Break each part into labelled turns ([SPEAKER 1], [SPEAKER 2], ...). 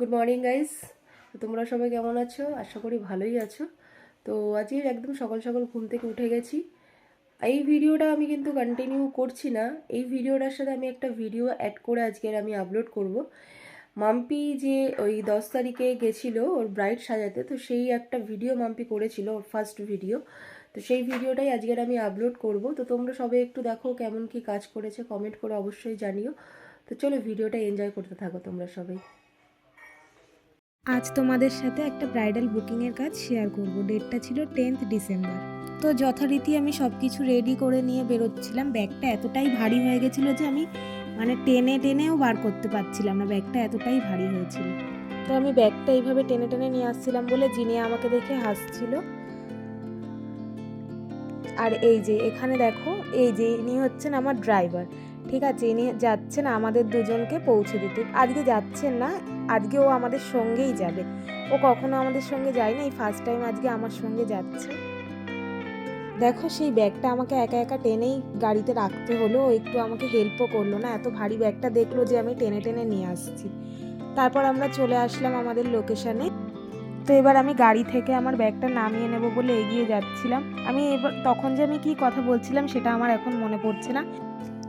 [SPEAKER 1] Good morning guys তোমরা সবাই কেমন আছো? আশা করি ভালোই আছো। তো আজকে একদম সকাল সকাল ঘুম থেকে উঠে গেছি। এই ভিডিওটা আমি কিন্তু কন্টিনিউ করছি না। এই ভিডিওটার সাথে আমি একটা ভিডিও অ্যাড করে আজকের আমি আপলোড করব। মাম্পি যে ওই দশ তারিখে গেছিল ওর ব্রাইড সাজাতে, তো সেই একটা ভিডিও মাম্পি করেছিল ওর ফার্স্ট ভিডিও তো সেই ভিডিওটাই আজকের আমি আপলোড করব। তো তোমরা সবাই একটু দেখো কেমন কি কাজ করেছে কমেন্ট করে অবশ্যই জানিও। তো চলো ভিডিওটা এনজয় করতে থাকো তোমরা সবাই।
[SPEAKER 2] আজ তোমাদের সাথে একটা ব্রাইডাল বুকিংয়ের কাজ শেয়ার করব। ডেটটা ছিল টেন্থ ডিসেম্বর তো যথারীতি আমি সব কিছু রেডি করে নিয়ে বেরোচ্ছিলাম। ব্যাগটা এতটাই ভারী হয়ে গেছিল যে আমি মানে টেনে টেনেও বার করতে পারছিলাম না। ব্যাগটা এতটাই ভারী হয়েছিল। তো আমি ব্যাগটা এইভাবে টেনে টেনে নিয়ে আসছিলাম বলে যিনি আমাকে দেখে হাসছিল। আর এই যে এখানে দেখো, এই যে ইনি হচ্ছেন আমার ড্রাইভার ঠিক আছে, ইনি যাচ্ছেন আমাদের দুজনকে পৌঁছে দিতে। আজকে যাচ্ছেন না, আজকে ও আমাদের সঙ্গেই যাবে। ও কখনো আমাদের সঙ্গে যায় না, এই ফার্স্ট টাইম আজকে আমার সঙ্গে যাচ্ছে। দেখো, সেই ব্যাগটা আমাকে একা একা টেনেই গাড়িতে রাখতে হলো, ও একটু আমাকে হেল্পও করল না, এত ভারী ব্যাগটা দেখল যে আমি টেনে টেনে নিয়ে আসছি। তারপর আমরা চলে আসলাম আমাদের লোকেশানে তো এবার আমি গাড়ি থেকে আমার ব্যাগটা নামিয়ে নেব বলে এগিয়ে যাচ্ছিলাম। আমি এবার, তখন যে আমি কি কথা বলছিলাম সেটা আমার এখন মনে পড়ছে না।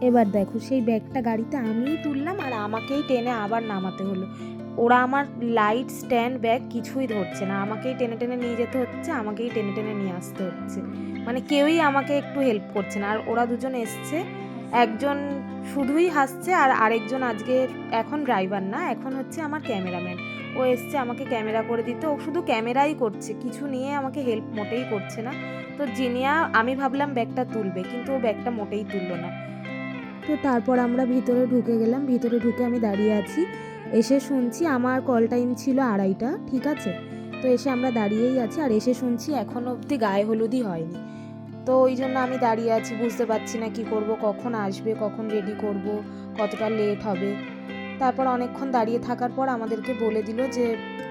[SPEAKER 2] এবার দেখো, সেই ব্যাগটা গাড়িতে আমিই তুললাম আর আমাকেই টেনে আবার নামাতে হলো। ওরা আমার লাইট স্ট্যান্ড ব্যাগ কিছুই ধরছে না। আমাকেই টেনে টেনে নিয়ে যেতে হচ্ছে, আমাকেই টেনে টেনে নিয়ে আসতে হচ্ছে। মানে কেউই আমাকে একটু হেল্প করছে না। আর ওরা দুজন এসছে, একজন শুধুই হাসছে আর আরেকজন আজকে এখন ড্রাইভার না, এখন হচ্ছে আমার ক্যামেরাম্যান ও এসছে আমাকে ক্যামেরা করে দিতে। ও শুধু ক্যামেরাই করছে, কিছু নিয়ে আমাকে হেল্প মোটেই করছে না। তো জিনিয়া, আমি ভাবলাম ব্যাগটা তুলবে, কিন্তু ও ব্যাগটা মোটেই তুললো না। তো তারপর আমরা ভিতরে ঢুকে গেলাম। ভিতরে ঢুকে আমি দাঁড়িয়ে আছি। এসে শুনছি আমার কল টাইম ছিল আড়াইটা, ঠিক আছে? তো এসে আমরা দাঁড়িয়েই আছি আর এসে শুনছি এখনও অবধি গায়ে হলুদই হয়নি। তো ওই জন্য আমি দাঁড়িয়ে আছি, বুঝতে পারছি না কি করব, কখন আসবে, কখন রেডি করব, কতটা লেট হবে। তারপর অনেকক্ষণ দাঁড়িয়ে থাকার পর আমাদেরকে বলে দিল যে,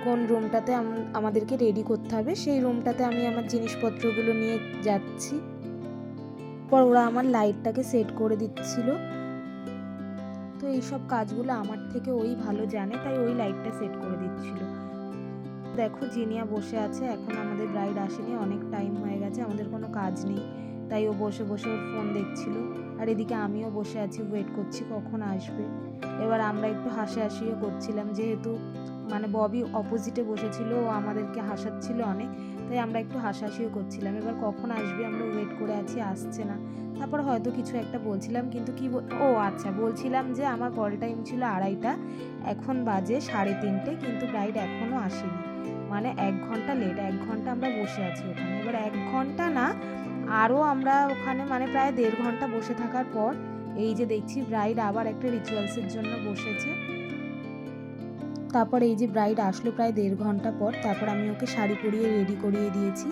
[SPEAKER 2] কোন রুমটাতে আমাদেরকে রেডি করতে হবে। সেই রুমটাতে আমি আমার জিনিসপত্রগুলো নিয়ে যাচ্ছি। পর ওরা আমার লাইটটাকে সেট করে দিচ্ছিল। তো এইসব কাজগুলো আমার থেকে ওই ভালো জানে, তাই ওই লাইটটা সেট করে দিচ্ছিল। দেখো, জিনিয়া বসে আছে, এখন আমাদের ব্রাইড আসেনি, অনেক টাইম হয়ে গেছে, আমাদের কোনো কাজ নেই। তাই ও বসে বসে ওর ফোন দেখছিল। আর এদিকে আমিও বসে আছি ওয়েট করছি কখন আসবে। এবার আমরা একটু হাসাহাসিও করছিলাম, যেহেতু মানে ববি অপোজিটে বসেছিল, ও আমাদেরকে হাসাচ্ছিল অনেক। তাই আমরা একটু হাসাহাসিও করছিলাম। এবার কখন আসবে আমরা ওয়েট করে আছি, আসছে না। তারপর হয়তো কিছু একটা বলছিলাম, কিন্তু কি ও আচ্ছা বলছিলাম যে আমার কল টাইম ছিল আড়াইটা, এখন বাজে সাড়ে তিনটে, কিন্তু ব্রাইড এখনও আসেনি। মানে এক ঘণ্টা লেট এক ঘণ্টা আমরা বসে আছি ওখানে। এবার এক ঘণ্টা না আরও আমরা ওখানে মানে প্রায় দেড় ঘণ্টা বসে থাকার পর, এই যে দেখছি ব্রাইড আবার একটা রিচুয়ালসের জন্য বসেছে। তারপর এই যে ব্রাইড আসলো প্রায় দেড় ঘণ্টা পর, তারপর আমি ওকে শাড়ি পরিয়ে রেডি করিয়ে দিয়েছি।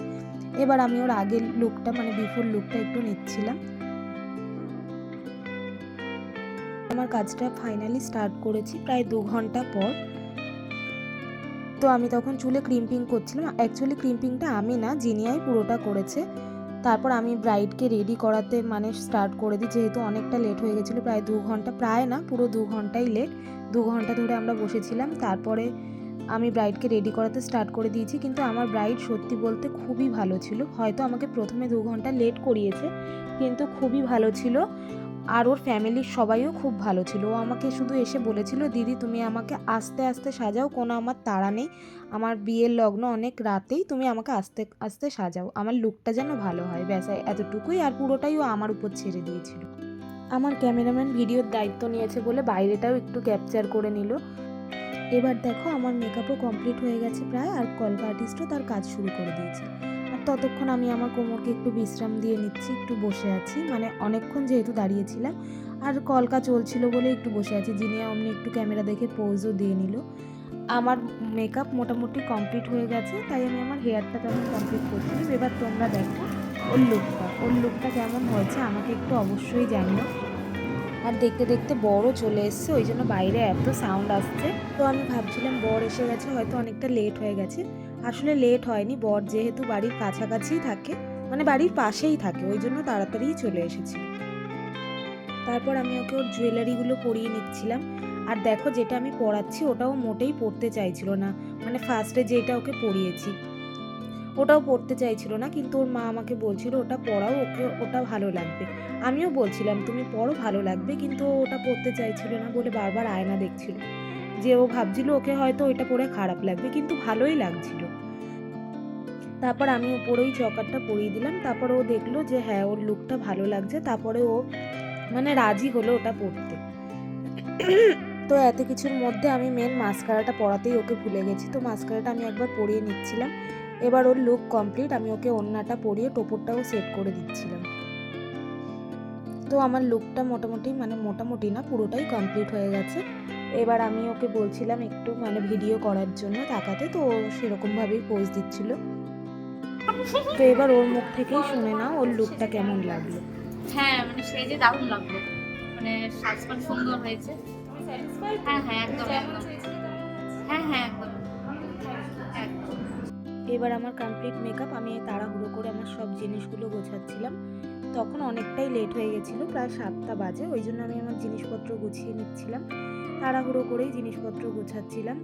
[SPEAKER 2] এবার আমি ওর আগের লুকটা মানে বিফোর লুকটা একটু নিচ্ছিলাম। আমার কাজটা ফাইনালি স্টার্ট করেছি প্রায় দু ঘণ্টা পর। তো আমি তখন চুলে ক্রিম্পিং করছিলাম। অ্যাকচুয়ালি ক্রিম্পিংটা আমি না জিনিয়াই পুরোটা করেছে। তারপর আমি ব্রাইডকে রেডি করাতে মানে স্টার্ট করে দিই, যেহেতু অনেকটা লেট হয়ে গেছিল, প্রায় দু ঘণ্টা, প্রায় না, পুরো দু ঘন্টাই লেট দু ঘণ্টা ধরে আমরা বসেছিলাম, তারপরে আমি ব্রাইডকে রেডি করাতে স্টার্ট করে দিয়েছি, কিন্তু আমার ব্রাইড সত্যি বলতে খুবই ভালো ছিল। হয়তো আমাকে প্রথমে দু ঘণ্টা লেট করিয়েছে, কিন্তু খুবই ভালো ছিল। আর ওর ফ্যামিলির সবাইও খুব ভালো ছিল। ও আমাকে শুধু এসে বলেছিল, দিদি, তুমি আমাকে আস্তে আস্তে সাজাও, কোনো আমার তাড়া নেই। আমার বিয়ের লগ্ন অনেক রাতেই তুমি আমাকে আস্তে আস্তে সাজাও। আমার লুকটা যেন ভালো হয়। ব্যাস এতটুকুই, আর পুরোটাই ও আমার উপর ছেড়ে দিয়েছিল। আমার ক্যামেরাম্যান ভিডিওর দায়িত্ব নিয়েছে বলে বাইরেটাও একটু ক্যাপচার করে নিল। এবার দেখো, আমার মেকআপও কমপ্লিট হয়ে গেছে প্রায়, আর কলকা আর্টিস্টও তার কাজ শুরু করে দিয়েছে। ততক্ষণ আমি আমার কোমরকে একটু বিশ্রাম দিয়ে নিচ্ছি, একটু বসে আছি। মানে অনেকক্ষণ যেহেতু দাঁড়িয়েছিলাম, আর কলকা চলছিল বলে একটু বসে আছি। জিনিয়া অমনি একটু ক্যামেরা দেখে পোজও দিয়ে নিল। আমার মেকআপ মোটামুটি কমপ্লিট হয়ে গেছে, তাই আমি আমার হেয়ারটা তখন কমপ্লিট করছিলাম এবার তোমরা দেখো ওর লুকটা ওর লুকটা কেমন হয়েছে আমাকে একটু অবশ্যই জানিও। আর দেখতে দেখতে বড়ও চলে এসছে, ওই জন্য বাইরে এত সাউন্ড আসছে। তো আমি ভাবছিলাম বর এসে গেছে, হয়তো অনেকটা লেট হয়ে গেছে। আসলে লেট হয়নি, বর যেহেতু বাড়ির কাছাকাছিই থাকে মানে বাড়ির পাশেই থাকে, ওই জন্য তাড়াতাড়িই চলে এসেছি। তারপর আমি ওকে ওর জুয়েলারিগুলো পরিয়ে নিচ্ছিলাম। আর দেখো যেটা আমি পড়াচ্ছি ওটাও মোটেই পড়তে চাইছিল না। মানে ফার্স্টে যেটা ওকে পড়িয়েছি ওটাও পড়তে চাইছিল না, কিন্তু ওর মা আমাকে বলছিল, ওটা পড়াও ওকে, ওটা ভালো লাগবে। আমিও বলছিলাম, তুমি পড়ো ভালো লাগবে। কিন্তু ওটা পড়তে চাইছিল না বলে বারবার আয়না দেখছিল। যে ও ভাবছিল, ওকে হয়তো ওইটা পড়ে খারাপ লাগবে। কিন্তু ভালোই লাগছিল। তারপর আমি উপরেই চকারটা পরিয়ে দিলাম। তারপর ও দেখল যে হ্যাঁ ওর লুকটা ভালো লাগছে। তারপরে ও মানে রাজি হলো ওটা পড়তে তো এত কিছুর মধ্যে আমি মেন মাস্কারাটা পরাতেই ওকে ভুলে গেছি। তো মাস্কারাটা আমি একবার পরিয়ে নিচ্ছিলাম। এবার ওর লুক কমপ্লিট আমি ওকে ওন্নাটা পরিয়ে টোপরটাও সেট করে দিচ্ছিলাম। তো আমার লুকটা মোটামুটি মানে মোটামুটি না, পুরোটাই কমপ্লিট হয়ে গেছে। এবার আমি ওকে বলছিলাম একটু মানে ভিডিও করার জন্য তাকাতে। তো সেরকমভাবেই পোজ দিচ্ছিল। তো এবার ওর মুখ থেকেই শুনে নাও ওর লুকটা কেমন লাগল।
[SPEAKER 3] হ্যাঁ মানে সেই যে দারুণ লাগল। মানে সাজপান সুন্দর হয়েছে। হ্যাঁ হ্যাঁ একদম একদম। হ্যাঁ হ্যাঁ একদম।
[SPEAKER 2] এবার আমার কমপ্লিট মেকআপ আমি তাড়াহুড়ো করে আমার সব জিনিসগুলো গোছাচ্ছিলাম। তখন অনেকটাই লেট হয়ে গেছিল প্রায় সাতটা বাজে ওই জন্য আমি আমার জিনিসপত্র গুছিয়ে নিচ্ছিলাম। তাড়াহুড়ো করেই জিনিসপত্র গোছাচ্ছিলাম।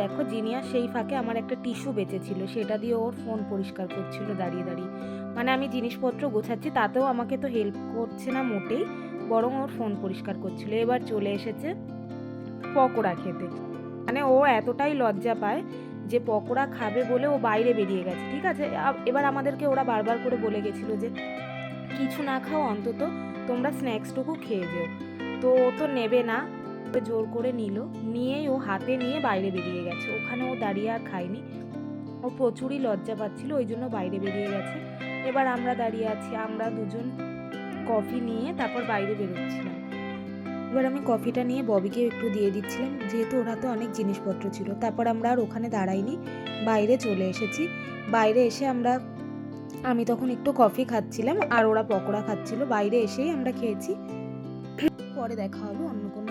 [SPEAKER 2] দেখো জিনিয়া সেই ফাঁকে আমার একটা টিস্যু বেঁচেছিল, সেটা দিয়ে ওর ফোন পরিষ্কার করছিল দাঁড়িয়ে দাঁড়িয়ে। মানে আমি জিনিসপত্র গোছাচ্ছি, তাতেও আমাকে তো হেল্প করছে না মোটেই, বরং ওর ফোন পরিষ্কার করছিল। এবার চলে এসেছে পকোড়া খেতে। মানে ও এতটাই লজ্জা পায় যে পকোড়া খাবে বলে ও বাইরে বেরিয়ে গেছে, ঠিক আছে? এবার আমাদেরকে ওরা বারবার করে বলে গেছিল যে, কিছু না খাও অন্তত, তোমরা স্ন্যাক্সটুকু খেয়ে যেও। তো ও তো নেবে না ও জোর করে নিল। নিয়েই ও হাতে নিয়ে বাইরে বেরিয়ে গেছে। ওখানে ও দাঁড়িয়ে আর খায়নি। ও প্রচুরই লজ্জা পাচ্ছিল, ওই জন্য বাইরে বেরিয়ে গেছে। এবার আমরা দাঁড়িয়ে আছি, আমরা দুজন কফি নিয়ে তারপর বাইরে বেরোচ্ছিলাম। এবার আমি কফিটা নিয়ে ববিকে একটু দিয়ে দিচ্ছিলাম, যেহেতু ওর হাতে অনেক জিনিসপত্র ছিল। তারপর আমরা আর ওখানে দাঁড়াইনি, বাইরে চলে এসেছি। বাইরে এসে আমরা, আমি তখন একটু কফি খাচ্ছিলাম আর ওরা পকোড়া খাচ্ছিল। বাইরে এসেই আমরা খেয়েছি। পরে দেখা হবে অন্য কোনো